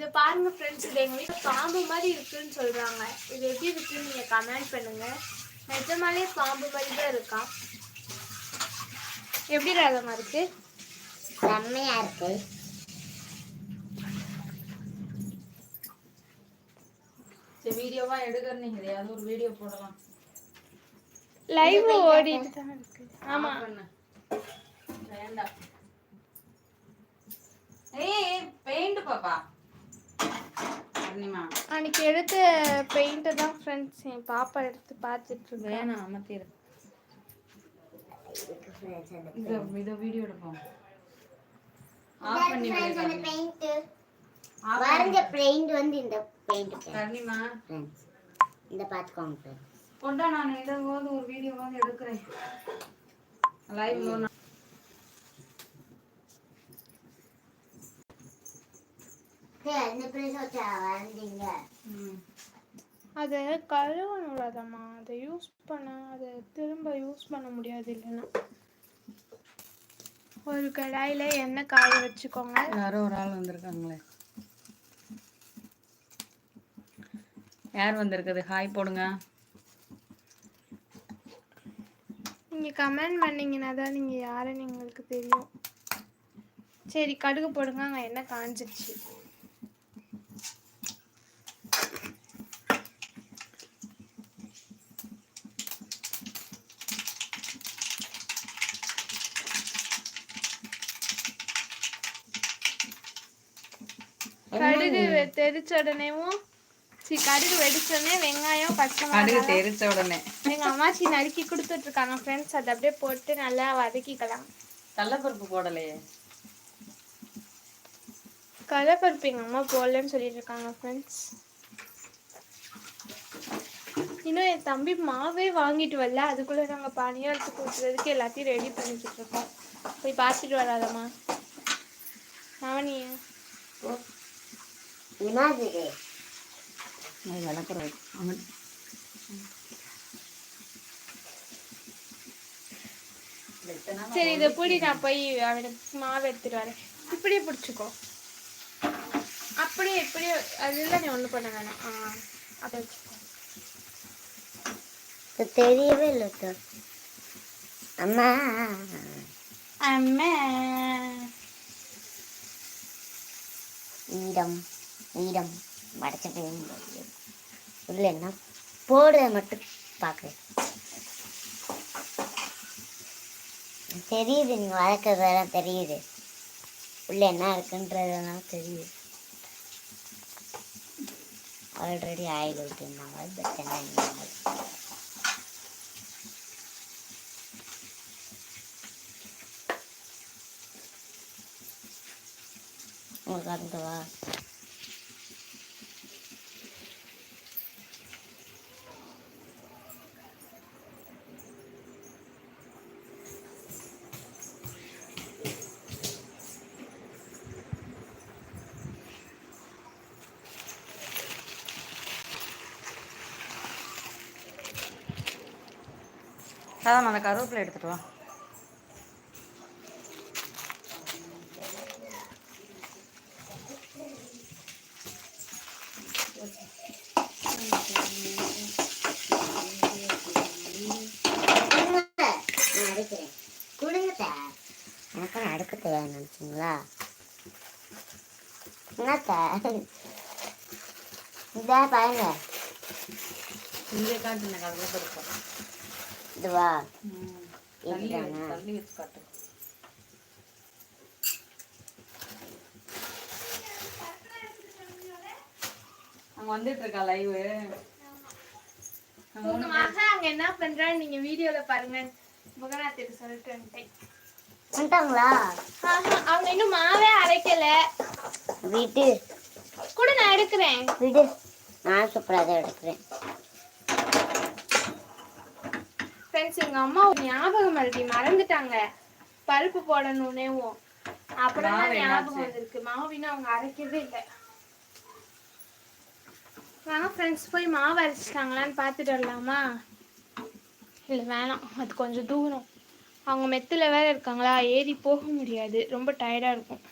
இதை பாருங்க ஃப்ரெண்ட்ஸ் இது எங்கள் வீட்டில் பாம்பு மாதிரி இருக்குன்னு சொல்கிறாங்க இது எப்படி இருக்குன்னு நீங்கள் கமெண்ட் பண்ணுங்க. நிஜமாலே பாம்பு மாதிரி தான் இருக்கா? எப்படி ரகமாக இருக்கு? செம்மையா இருக்கு. வீடியோவா எடுக்கிறீங்க எதையாவது ஒரு வீடியோ போடலாம். லைவ் ஓடிட்டு தான் இருக்கு. ஆமா. வேண்டாம். ஏய் பெயிண்ட் பாப்பா. அன்னைக்கு எடுத்த பெயிண்ட்டை தான் ஃப்ரெண்ட்ஸ் என் பாப்பா எடுத்து பார்த்துட்டு இருக்கேன் வேணாம் அமர்த்திடு இத இத வீடியோ எடுப்போம் ஆஃப் பண்ணி. பெயிண்ட் வரைஞ்ச பெயிண்ட் வந்து இந்த பெயிண்ட் கருணிமா இந்த பார்த்துக்கோங்க கொண்டா நான் இதாவது ஒரு வீடியோவாவது எடுக்கிறேன். லைவ்ல இந்த பிளேஸ் வச்சா வரைஞ்சீங்க அதை கழுவணும்லதம்மா அதை யூஸ் பண்ண அதை திரும்ப யூஸ் பண்ண முடியாது இல்லைன்னா ஒரு கடாயில எண்ணெய் காய வச்சுக்கோங்க யாரோ ஒரு ஆள் வந்திருக்காங்களே யார் வந்திருக்குது ஹாய் போடுங்க நீங்க கமெண்ட் பண்ணீங்கன்னா தான் நீங்க யாருன்னு எங்களுக்கு தெரியும் சரி கடுகு போடுங்க அங்கே எண்ணெய் காஞ்சிருச்சு கடுகு தெரிச்ச உடனேவும் சி கடுகு வெடிச்ச உடனே வெங்காயம் பச்சை கடுகு மிளகாய் தெரிச்ச உடனே. எங்க அம்மாச்சி நறுக்கி கொடுத்துட்டு இருக்காங்க ஃப்ரெண்ட்ஸ் அதை அப்படியே போட்டு நல்லா வதக்கிக்கலாம். கடலப்பருப்பு போடலையே. கடலைப்பருப்பு எங்க அம்மா போடலன்னு சொல்லிட்டு இருக்காங்க ஃப்ரெண்ட்ஸ் இன்னும் என் தம்பி மாவே வாங்கிட்டு வரல. அதுக்குள்ள நாங்க பணியாரத்து கொடுக்குறதுக்கு எல்லாத்தையும் ரெடி பண்ணிக்கிட்டு இருக்கோம். போய் பார்த்துட்டு வராதம்மா. நவனி அவன் சரி இதை பிடி நான் போய் அவனுக்கு மாவு எடுத்துட்டு வரேன். இப்படியே பிடிச்சிக்கோ. அப்படியே இப்படியே அதெல்லாம் நீ ஒன்றும் பண்ண வேணாம். ஆ அதை வச்சுக்கோ. இது தெரியவே இல்லை. அம்மா. அம்மா. ஈரம் நீடம் மடைச்ச பெயிண்ட் உள்ள என்ன போடுறத மட்டும் பார்க்குறேன் தெரியுது நீங்கள் வளர்க்குறதெல்லாம் தெரியுது. உள்ள என்ன இருக்குன்றதெல்லாம் தெரியுது. ஆல்ரெடி ஆயில் ஊற்றிருந்தாங்க பட் என்ன உங்களுக்கு அந்தவா அதான் அந்த கருவேப்பிலை எடுத்துட்டு வா. கொடுங்க நான் அடிக்கிறேன் கொடுங்க சார் எனக்கு நான் அடுக்க தெரியாது நினச்சிங்களா? என்ன சார் இதா பாருங்க. இங்கே காட்டு இந்த கடலப்பருப்பு இதுவா. தள்ளி வச்சு காட்டு. அங்க வந்துட்டு இருக்கா லைவ் அங்க என்ன பண்றான்னு நீங்க வீடியோல பாருங்க. முகநாத்துக்கு சொல்லிட்டு வந்துட்டேன். வந்துட்டாங்களா? அவங்க இன்னும் மாவே அரைக்கல. வீட்டு கூட நான் எடுக்கிறேன். விடு. நான் சூப்பராக தான் எடுக்கிறேன். ஃப்ரெண்ட்ஸ் எங்க அம்மா ஞாபகம் மறுபடி மறந்துட்டாங்க. பருப்பு போடணும்னேவும் அப்புறம் தான் ஞாபகம்? வந்திருக்கு. மாவின்னு அவங்க அரைக்கவே இல்லை. வேணா ஃப்ரெண்ட்ஸ் போய் மாவு அரைச்சிட்டாங்களான்னு பார்த்துட்டு வரலாமா? இல்லை வேணாம். அது கொஞ்சம் தூரம். அவங்க மெத்தில் வேற இருக்காங்களா? ஏறி போக முடியாது. ரொம்ப டயர்டாக இருக்கும்.